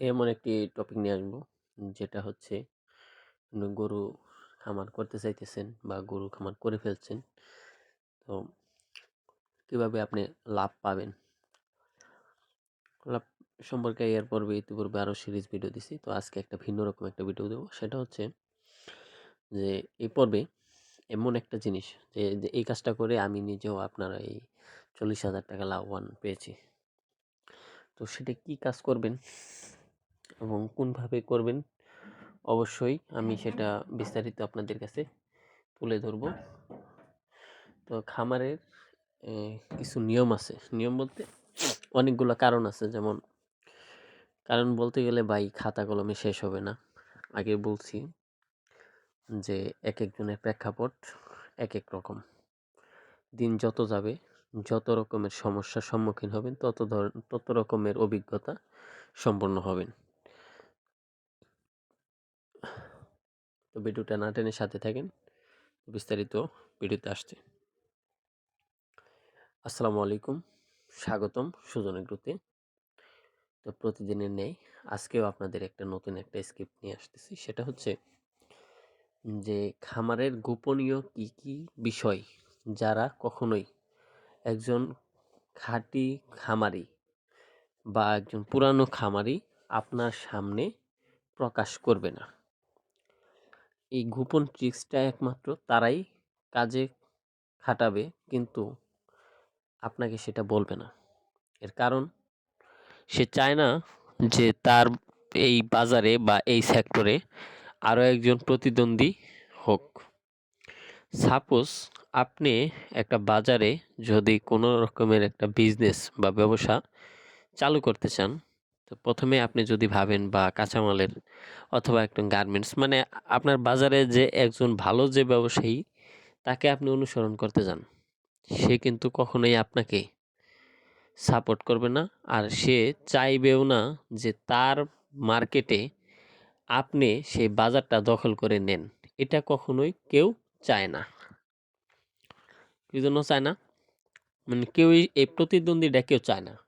এমন একটি টপিক নিয়ে আসব। যেটা হচ্ছে গরু খামার করতে চাইতেছেন বা গরু খামার করে ফেলছেন। তো কীভাবে আপনি লাভ পাবেন? লাভ সম্পর্কে এর পর্বে, ইতিপূর্বে আরও সিরিজ ভিডিও দিছি। তো আজকে একটা ভিন্ন রকম একটা ভিডিও দেবো। সেটা হচ্ছে যে, এই পর্বে এমন একটা জিনিস যে এই কাজটা করে আমি নিজেও আপনার এই চল্লিশ হাজার টাকা লাভবান পেয়েছি। তো সেটা কি কাজ করবেন? এবং কোনভাবে করবেন, অবশ্যই আমি সেটা বিস্তারিত আপনাদের কাছে তুলে ধরব। তো খামারের কিছু নিয়ম আছে। নিয়ম বলতে অনেকগুলো কারণ আছে। যেমন, কারণ বলতে গেলে ভাই, খাতা কলমে শেষ হবে না। আগে বলছি যে এক একজনের প্রেক্ষাপট এক এক রকম। দিন যত যাবে, যত রকমের সমস্যার সম্মুখীন হবেন, তত ধর, তত রকমের অভিজ্ঞতা সম্পন্ন হবেন। তো ভিডিওটা না টেনে সাথে থাকেন। বিস্তারিত ভিডিওতে আসছে। আসসালামু আলাইকুম, স্বাগতম সুজন গ্রুতে তো প্রতিদিনের নেই আজকেও আপনাদের একটা নতুন একটা স্ক্রিপ্ট নিয়ে আসতেছি। সেটা হচ্ছে যে খামারের গোপনীয় কি কি বিষয় যারা কখনোই একজন খাঁটি খামারি বা একজন পুরানো খামারি আপনার সামনে প্রকাশ করবে না। এই গোপন ট্রিক্সটা একমাত্র তারাই কাজে খাটাবে, কিন্তু আপনাকে সেটা বলবে না। এর কারণ, সে চায় না যে তার এই বাজারে বা এই সেক্টরে আরও একজন প্রতিদ্বন্দ্বী হোক। সাপোজ আপনি একটা বাজারে যদি কোনো রকমের একটা বিজনেস বা ব্যবসা চালু করতে চান তো প্রথমে আপনি যদি ভাবেন বা কাঁচামালের অথবা একজন গার্মেন্টস মানে আপনার বাজারে যে একজন ভালো যে ব্যবসায়ী, তাকে আপনি অনুসরণ করতে যান। সে কিন্তু কখনোই আপনাকে সাপোর্ট করবে না। আর সে চাইবেও না যে তার মার্কেটে আপনি সেই বাজারটা দখল করে নেন। এটা কখনোই কেউ চায় না। কি জন্য চায় না? মানে কেউই এই প্রতিদ্বন্দ্বীটা কেউ চায় না।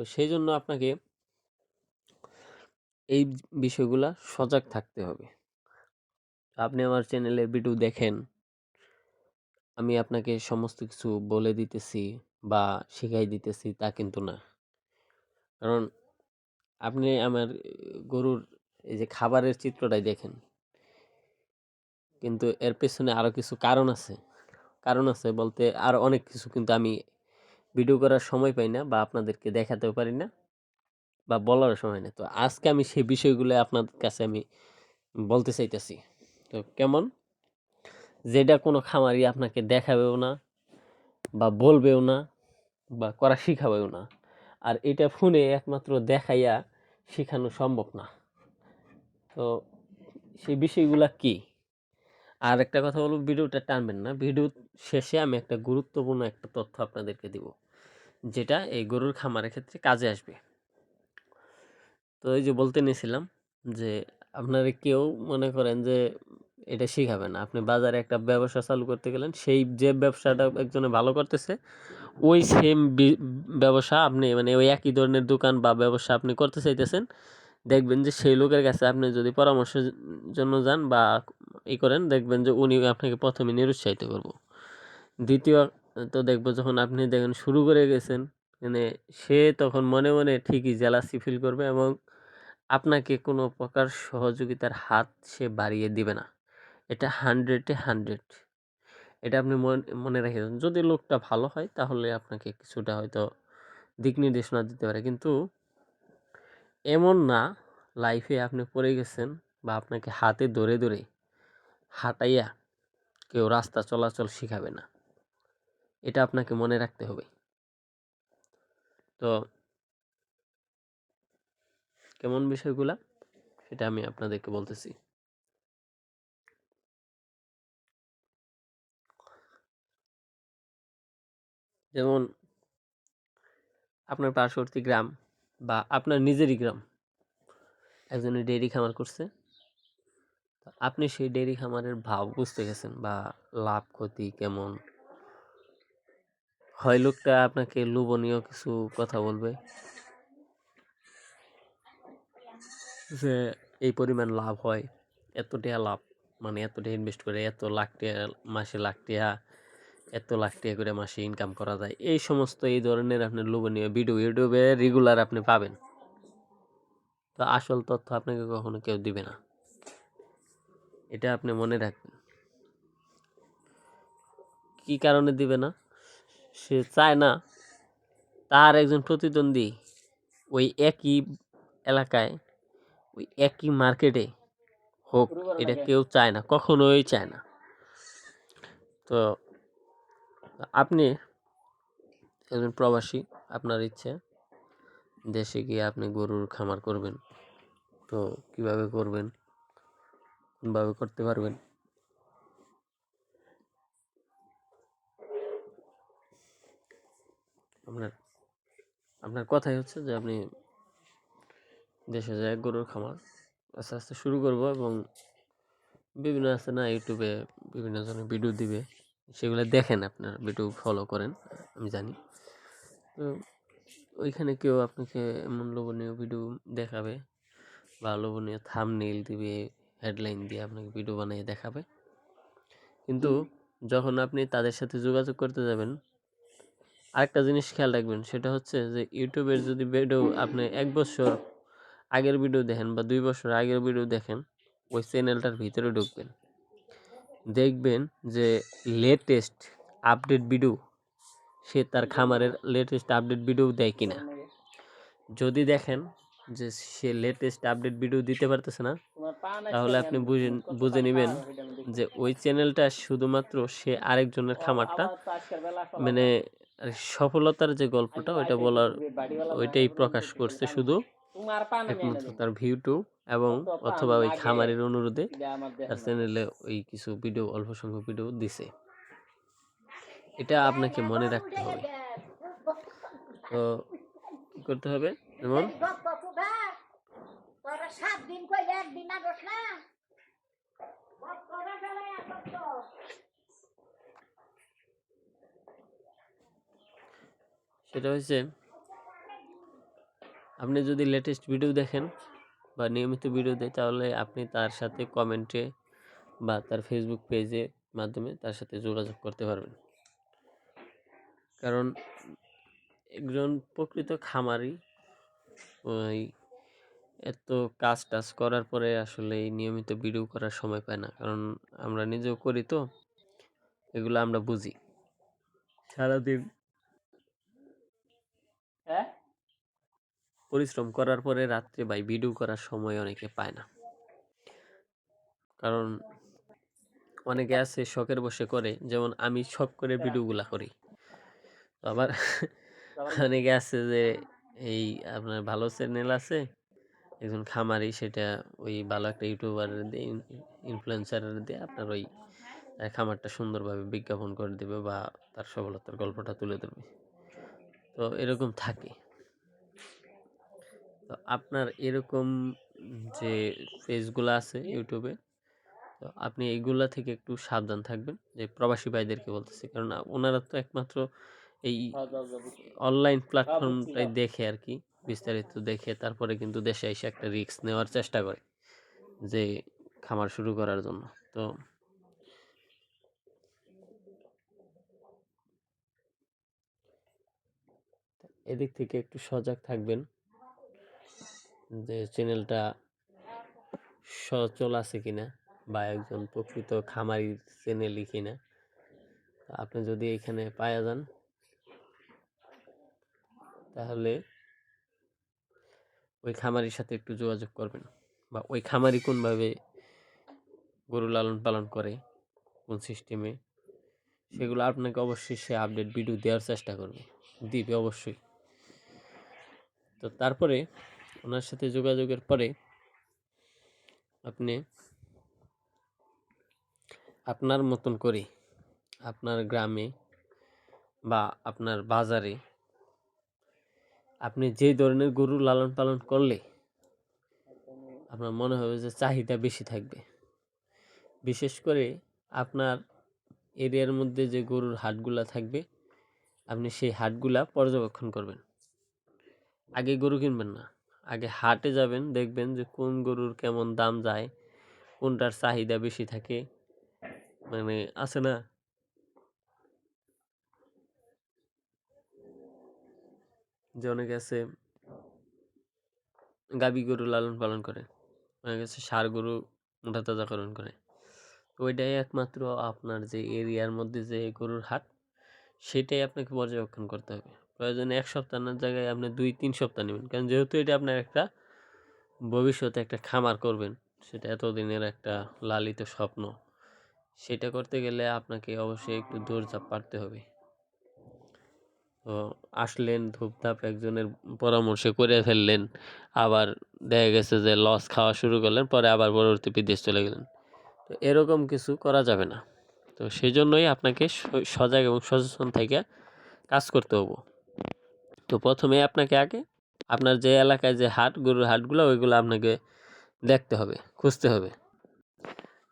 তো সেই জন্য আপনাকে এই বিষয়গুলা সজাগ থাকতে হবে। আপনি আমার চ্যানেলের ভিডিও দেখেন, আমি আপনাকে সমস্ত কিছু বলে দিতেছি বা শিখাই দিতেছি তা কিন্তু না। কারণ আপনি আমার গরুর এই যে খাবারের চিত্রটাই দেখেন। কিন্তু এর পেছনে আরও কিছু কারণ আছে। কারণ আছে বলতে আর অনেক কিছু কিন্তু আমি ভিডিও করার সময় পাই না বা আপনাদেরকে দেখাতেও পারি না বা বলারও সময় না তো আজকে আমি সেই বিষয়গুলো আপনাদের কাছে আমি বলতে চাইতেছি। তো কেমন? যেটা কোনো খামারি আপনাকে দেখাবেও না বা বলবেও না বা করা শিখাবেও না। আর এটা ফোনে একমাত্র দেখাইয়া শেখানো সম্ভব না। তো সেই বিষয়গুলা কি? আর একটা কথা বলব, ভিডিওটা টানবেন না। ভিডিও শেষে আমি একটা গুরুত্বপূর্ণ একটা তথ্য আপনাদেরকে দিব, যেটা এই গরুর খামারের ক্ষেত্রে কাজে আসবে। তো এই যে বলতে নিয়েছিলাম যে, আপনারা কেউ মনে করেন যে, এটা শিখাবে না। আপনি বাজারে একটা ব্যবসা চালু করতে গেলেন, সেই যে ব্যবসাটা একজনে ভালো করতেছে, ওই সেম ব্যবসা আপনি মানে ওই একই ধরনের দোকান বা ব্যবসা আপনি করতে চাইতেছেন দেখবেন যে সেই লোকের কাছে আপনি যদি পরামর্শের জন্য যান বা ই করেন, দেখবেন যে উনি আপনাকে প্রথমে নিরুৎসাহিত করব। দ্বিতীয়, তো দেখব যখন আপনি দেখেন শুরু করে গেছেন মানে সে তখন মনে মনে ঠিকই জেলাসি ফিল করবে এবং আপনাকে কোনো প্রকার সহযোগিতার হাত সে বাড়িয়ে দিবে না। এটা হান্ড্রেডে হান্ড্রেড এটা আপনি মনে রেখে যদি লোকটা ভালো হয়, তাহলে আপনাকে কিছুটা হয়তো দিক নির্দেশনা দিতে পারে। কিন্তু এমন না লাইফে আপনি পড়ে গেছেন বা আপনাকে হাতে ধরে ধরে হাঁটাইয়া কেউ রাস্তা চলাচল শিখাবে না। এটা আপনাকে মনে রাখতে হবে। তো কেমন বিষয়গুলা? সেটা আমি আপনাদেরকে বলতেছি। যেমন আপনার পার্শ্ববর্তী গ্রাম বা আপনার নিজেরই গ্রাম। একজনের ডেয়ারি খামার করছে। আপনি সেই ডেয়ারি খামারের ভাব বুঝতে গেছেন বা লাভ ক্ষতি কেমন? হয় লোকটা আপনাকে লোভনীয় কিছু কথা বলবে? যে এই পরিমাণ লাভ হয় এত টাকা লাভ মানে এত টাকা ইনভেস্ট করে, এত লাখ টাকা মাসে লাখ টাকা এত লাখ টাকা করে মাসে ইনকাম করা যায়। এই সমস্ত এই ধরনের আপনার লোভনীয় ভিডিও ইউটিউবে রেগুলার আপনি পাবেন। তো আসল তথ্য আপনাকে কখনো কেউ দিবে না। এটা আপনি মনে রাখবেন। কি কারণে দিবে না? সে চায় না। তার একজন প্রতিদ্বন্দ্বী ওই একই এলাকায়, ওই একই মার্কেটে হোক, এটা কেউ চায় না, কখনোই চায় না। তো আপনি একজন প্রবাসী, আপনার ইচ্ছে। দেশে গিয়ে আপনি গরুর খামার করবেন। তো কীভাবে করবেন? কোনভাবে করতে পারবেন? আপনার আপনার কথাই হচ্ছে যে আপনি দেশে যায় গরুর খামার আস্তে আস্তে শুরু করব এবং বিভিন্ন আছে না, ইউটিউবে বিভিন্ন জনের ভিডিও দিবে। সেগুলো দেখেন আপনার ভিডিও ফলো করেন আমি জানি। তো ওইখানে কেউ আপনাকে এমন লোভনীয় ভিডিও দেখাবে বা লোভনীয় থামনেইল দিবে হেডলাইন দিয়ে আপনাকে ভিডিও বানিয়ে দেখাবে। কিন্তু যখন আপনি তাদের সাথে যোগাযোগ করতে যাবেন আরেকটা জিনিস খেয়াল রাখবেন সেটা হচ্ছে যে ইউটিউবের যদি ভিডিও আপনি এক বছর আগের ভিডিও দেখেন বা দুই বছর আগের ভিডিও দেখেন ওই চ্যানেলটার ভিতরে ঢুকবেন। দেখবেন যে লেটেস্ট আপডেট ভিডিও সে তার খামারের লেটেস্ট আপডেট ভিডিও দেয় কিনা। যদি দেখেন যে সে লেটেস্ট আপডেট ভিডিও দিতে পারতেছে না তাহলে আপনি বুঝে বুঝে নেবেন যে ওই চ্যানেলটা শুধুমাত্র সে আরেকজনের খামারটা মানে সফলতার যে গল্পটা ওইটা বলার ওইটাই প্রকাশ করছে শুধু একমাত্র তার ভিউটু এবং অথবা ওই খামারের অনুরোধে তার চ্যানেলে ওই কিছু ভিডিও অল্প সংখ্যক ভিডিও দিছে। এটা আপনাকে মনে রাখতে হবে। তো কি করতে হবে? যেমন সেটা হচ্ছে আপনি যদি লেটেস্ট ভিডিও দেখেন বা নিয়মিত ভিডিও দেয়, তাহলে আপনি তার সাথে কমেন্টে বা তার ফেসবুক পেজে মাধ্যমে তার সাথে যোগাযোগ করতে পারবেন। কারণ একজন প্রকৃত খামারি, ওই এত কাজ টাজ করার পরে আসলে এই নিয়মিত ভিডিও করার সময় পায় না। কারণ আমরা নিজেও করি তো, এগুলো আমরা বুঝি। সারাদিন পরিশ্রম করার পরে রাত্রে ভাই ভিডিও করার সময় অনেকে পায় না। কারণ অনেকে আছে শখের বসে করে যেমন আমি শখ করে ভিডিওগুলা করি। তো আবার অনেকে আছে যে এই আপনার ভালো চ্যানেল আছে একজন খামারি সেটা ওই ভালো একটা ইউটিউবার দিয়ে ইনফ্লুয়েন্সার দিয়ে আপনার ওই খামারটা সুন্দরভাবে বিজ্ঞাপন করে দেবে বা তার সফলতার গল্পটা তুলে ধরবে। তো এরকম থাকে। তো আপনার এরকম যে পেজগুলো আছে ইউটিউবে তো আপনি এইগুলা থেকে একটু সাবধান থাকবেন। যে প্রবাসী ভাইদেরকে বলতেছি, কারণ ওনারা তো একমাত্র এই অনলাইন প্ল্যাটফর্মটাই দেখে আর কি, বিস্তারিত দেখে, তারপরে কিন্তু দেশে এসে একটা রিস্ক নেওয়ার চেষ্টা করে যে খামার শুরু করার জন্য। তো এদিক থেকে একটু সজাগ থাকবেন। যে চ্যানেলটা সচল আছে কিনা বা একজন প্রকৃত খামারি চ্যানেলই কিনা আপনি যদি এখানে পাওয়া যান, তাহলে ওই খামারির সাথে একটু যোগাযোগ করবেন বা ওই খামারি কোনভাবে গরু লালন পালন করে, কোন সিস্টেমে সেগুলো আপনাকে অবশ্যই সে আপডেট ভিডিও দেওয়ার চেষ্টা করবে, দিবে অবশ্যই। তো তারপরে ওনার সাথে যোগাযোগের পরে আপনি আপনার মতন করে আপনার গ্রামে বা আপনার বাজারে আপনি যে ধরনের গরু লালন পালন করলে আপনার মনে হবে যে চাহিদা বেশি থাকবে। বিশেষ করে আপনার এরিয়ার মধ্যে যে গরুর হাটগুলা থাকবে, আপনি সেই হাটগুলা পর্যবেক্ষণ করবেন। আগে গরু কিনবেন না। আগে হাটে যাবেন, দেখবেন যে কোন গরুর কেমন দাম যায়, কোনটার চাহিদা বেশি থাকে। মানে আছে না? যে অনেকে আছে গাবি গরু লালন পালন করে, অনেকে আছে ষাঁড় গরু মোটা তাজাকরণ করে। ওইটাই একমাত্র আপনার যে এরিয়ার মধ্যে যে গরুর হাট, সেটাই আপনাকে পর্যবেক্ষণ করতে হবে। প্রয়োজনে এক সপ্তাহের জায়গায় আপনি দুই, তিন সপ্তাহ নেবেন। কারণ যেহেতু এটা আপনার একটা ভবিষ্যতে একটা খামার করবেন, সেটা এতদিনের একটা লালিত স্বপ্ন। সেটা করতে গেলে আপনাকে অবশ্যই একটু দৌড়ঝাঁপ পারতে হবে। তো আসলেন, ধূপধাপ একজনের পরামর্শে করে ফেললেন, আবার দেখা গেছে যে লস খাওয়া শুরু করলেন, পরে আবার পরবর্তী বিদেশ চলে গেলেন। তো এরকম কিছু করা যাবে না। তো সেই জন্যই আপনাকে সজাগ এবং সচেতন থেকে কাজ করতে হব। তো প্রথমে আপনাকে আগে আপনার যে এলাকায় যে হাট, গরুর হাটগুলো, ওইগুলো আপনাকে দেখতে হবে, খুঁজতে হবে।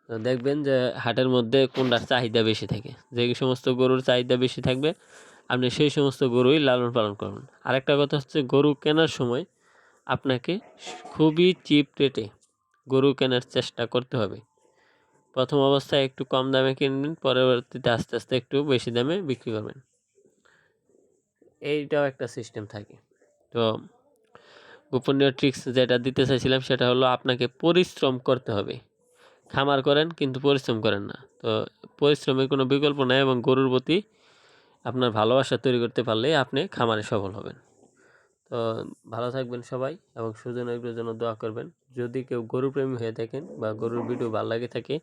তো দেখবেন যে হাটের মধ্যে কোনটার চাহিদা বেশি থাকে, যে সমস্ত গরুর চাহিদা বেশি থাকবে, আপনি সেই সমস্ত গরুই লালন পালন করবেন। আরেকটা কথা হচ্ছে গরু কেনার সময় আপনাকে খুবই চিপ রেটে গরু কেনার চেষ্টা করতে হবে। প্রথম অবস্থায় একটু কম দামে কিনবেন পরবর্তীতে আস্তে আস্তে একটু বেশি দামে বিক্রি করবেন। এইটাও একটা সিস্টেম থাকে। তো গোপনীয় ট্রিক্স যেটা দিতে চাইছিলাম সেটা হলো আপনাকে পরিশ্রম করতে হবে। খামার করেন কিন্তু পরিশ্রম করেন না। তো পরিশ্রমের কোনো বিকল্প নেই এবং গরুর প্রতি আপনার ভালোবাসা তৈরি করতে পারলে আপনি খামারে সফল হবেন। তো ভালো থাকবেন সবাই এবং সুজনের জন্য দোয়া করবেন। যদি কেউ গরু প্রেমী হয়ে থাকেন বা গরুর ভিডিও ভালো লাগে থাকে,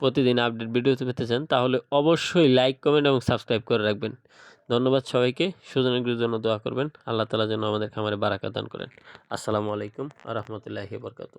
প্রতিদিন আপডেট ভিডিও পেতে চান, তাহলে অবশ্যই লাইক কমেন্ট এবং সাবস্ক্রাইব করে রাখবেন। ধন্যবাদ সবাইকে। সুজনের জন্য দোয়া করবেন। আল্লাহ তালা যেন আমাদের খামারে বারাকা দান করেন। আসসালামু আলাইকুম আ রহমতুল্লাহি বরকাতু